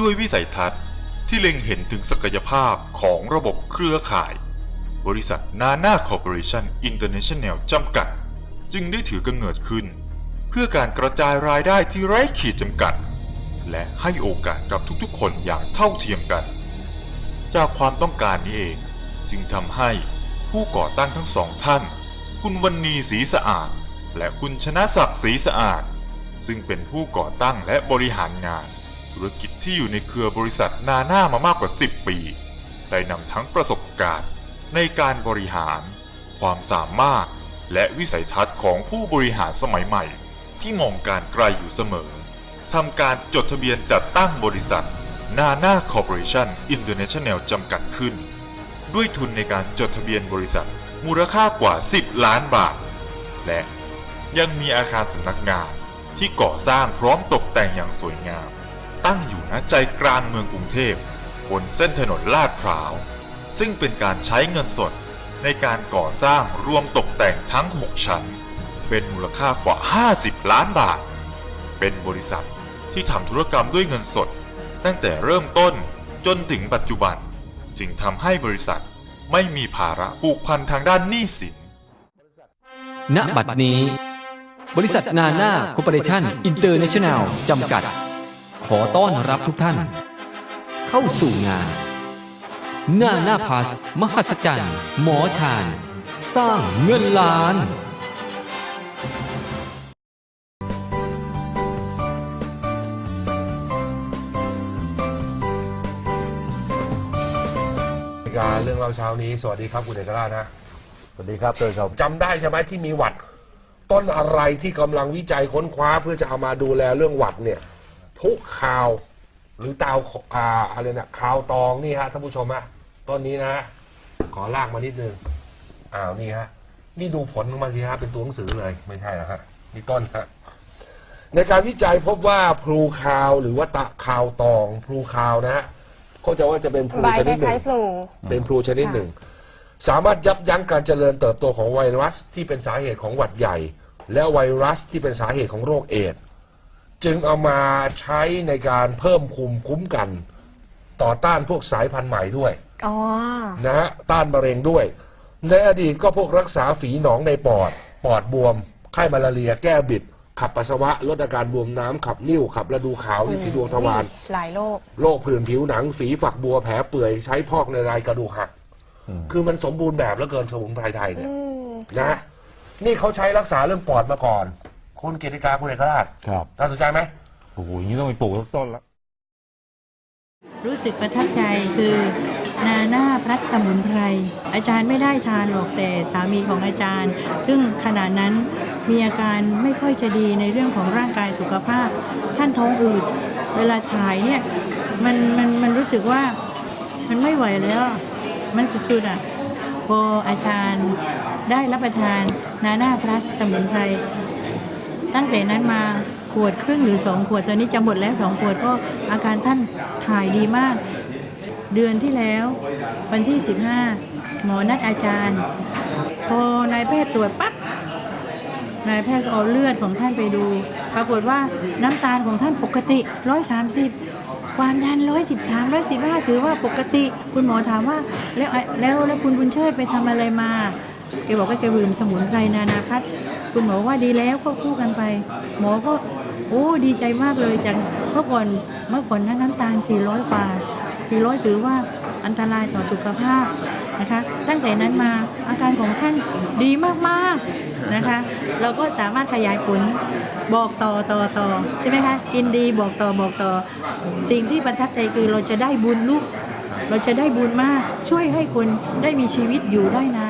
ด้วยวิสัยทัศน์ที่เล็งเห็นถึงศักยภาพของระบบเครือข่าย บริษัทนานาคอร์ปอเรชั่นอินเตอร์เนชั่นแนลจำกัด จึงได้ถือกำเนิดขึ้น เพื่อการกระจายรายได้ที่ไร้ขีดจำกัด และให้โอกาสกับทุกๆ คนอย่างเท่าเทียมกัน จากความต้องการนี้เอง จึงทำให้ผู้ก่อตั้งทั้งสองท่าน คุณวันนีศรีสะอาด และคุณชนะศักดิ์ศรีสะอาด ซึ่งเป็นผู้ก่อตั้งและบริหารงาน ธุรกิจที่อยู่ในเครือบริษัทนาหน้ามามากกว่า 10 ปี ได้นำทั้งประสบการณ์ ในการบริหาร ความสามารถ และวิสัยทัศน์ของผู้บริหารสมัยใหม่ ที่มองการไกลอยู่เสมอทำการจดทะเบียนจัดตั้งบริษัท นานาคอร์ปอเรชั่นอินเตอร์เนชั่นแนลจำกัดขึ้น ด้วยทุนในการจดทะเบียนบริษัท มูลค่ากว่า 10 ล้านบาท และยังมีอาคารสำนักงานที่ก่อสร้างพร้อมตกแต่งอย่างสวยงาม ตั้งอยู่ณใจกลางเมืองกรุงเทพบนเส้นถนนลาดพร้าว ซึ่งเป็นการใช้เงินสดในการก่อสร้างรวมตกแต่งทั้ง 6 ชั้น เป็นมูลค่ากว่า 50 ล้านบาท เป็นบริษัทที่ทำธุรกรรมด้วยเงินสด ตั้งแต่เริ่มต้นจนถึงปัจจุบัน จึงทำให้บริษัทไม่มีภาระผูกพันทางด้านหนี้สิน ณ บัดนี้ บริษัทนาน่าคอร์ปอเรชั่นอินเตอร์เนชั่นแนลจำกัด ขอต้อนรับทุกท่าน เข้าสู่งานนาน่าพาสมหัศจรรย์ หมอชาญสร้างเงินล้าน รายการเรื่องเราเช้านี้ สวัสดีครับคุณเอกราชนะสวัสดีครับเตยครับจำได้ใช่ไหมที่มีหวัด ต้นอะไรที่กำลังวิจัยค้นคว้าเพื่อจะเอามาดูแลเรื่องหวัดเนี่ย พุคาว หรือเตาอ่าอะไรนะคาวตองนี่ฮะท่านผู้ชมฮะต้นนี้นะฮะขอลากมานิดนึงอ้าวนี่ฮะนี่ดูผลของมันสิฮะเป็นตัวหนังสือเลยไม่ใช่นะฮะนี่ต้นฮะในการวิจัยพบว่าพลูคาวหรือว่าตะคาวตองพลูคาวนะฮะเขาใจะว่าจะเป็นพลูใบชคนิดหนึ่ล้ายง ๆพลู เป็นพลูชนิดหนึ่ง สามารถยับยั้งการเจริญเติบโตของไวรัสที่เป็นสาเหตุของหวัดใหญ่ และไวรัสที่เป็นสาเหตุของโรคเอดส์ จึงเอามาใช้ในการเพิ่มคุมคุ้มกัน ต่อต้านพวกสายพันธุ์ใหม่ด้วยอ๋อ นะฮะต้านมะเร็งด้วย ในอดีตก็พวกรักษาฝีหนองในปอด ปอดบวม ไข้มาลาเรียแก้บิด ขับปัสสาวะลดอาการบวมน้ำขับนิ่วขับระดูขาวลินสีดวงทวารหลายโรค โรคผื่นผิวหนังฝีฝักบัวแผลเปื่อยใช้พอกในรายกระดูกหัก คือมันสมบูรณ์แบบแล้วเกินสมุนไพรไทยเนี่ยอืมนะนี่เขาใช้รักษาเรื่องปอดมาก่อน คุณเกียรติกาคุณเอกราชครับน่าสนใจไหมโอ้โหอย่างนี้ต้องไปปลูกสักต้นละรู้สึกประทับใจคือนาหน้าพลัดสมุนไพร อาจารย์ไม่ได้ทานหรอกแต่สามีของอาจารย์ ซึ่งขณะนั้นมีอาการไม่ค่อยจะดีในเรื่องของร่างกายสุขภาพ ท่านท้องอืดเวลาถ่ายเนี่ยมันมันมันรู้สึกว่ามันไม่ไหวแล้ว มันสุดๆอะพออาจารย์ได้รับประทานนาหน้าพลัสสมุนไพร ตั้งแต่นั้นมาขวดครึ่งหรือสองขวดตอนนี้จะหมดแล้วสองขวดก็อาการท่านถ่ายดีมาก เดือนที่แล้ววันที่ 15 หมอนัดอาจารย์ พอนายแพทย์ตรวจปั๊บนายแพทย์ก็เอาเลือดของท่านไปดู ปรากฏว่าน้ำตาลของท่านปกติ 130 ความดัน 113 115 ถือว่าปกติ คุณหมอถามว่าแล้วแล้วแล้วคุณบุญเชิดไปทำอะไรมา แกบอกว่าแกดื่มสมุนไพรนานาพัฒคุณหมอว่าดีแล้วควบคู่กันไป หมอก็โอ้ดีใจมากเลยจากเมื่อก่อนเมื่อก่อนนั้นน้ำตาล 400 กว่า 400 ถือว่าอันตรายต่อสุขภาพนะคะ ตั้งแต่นั้นมาอาการของท่านดีมากๆนะคะ เราก็สามารถขยายผลบอกต่อต่อต่อใช่ไหมคะกินดีบอกต่อบอกต่อ สิ่งที่ประทับใจคือเราจะได้บุญลูก เราจะได้บุญมากช่วยให้คนได้มีชีวิตอยู่ได้นาน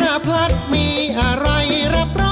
นาพัฒมีอะไรรับรอง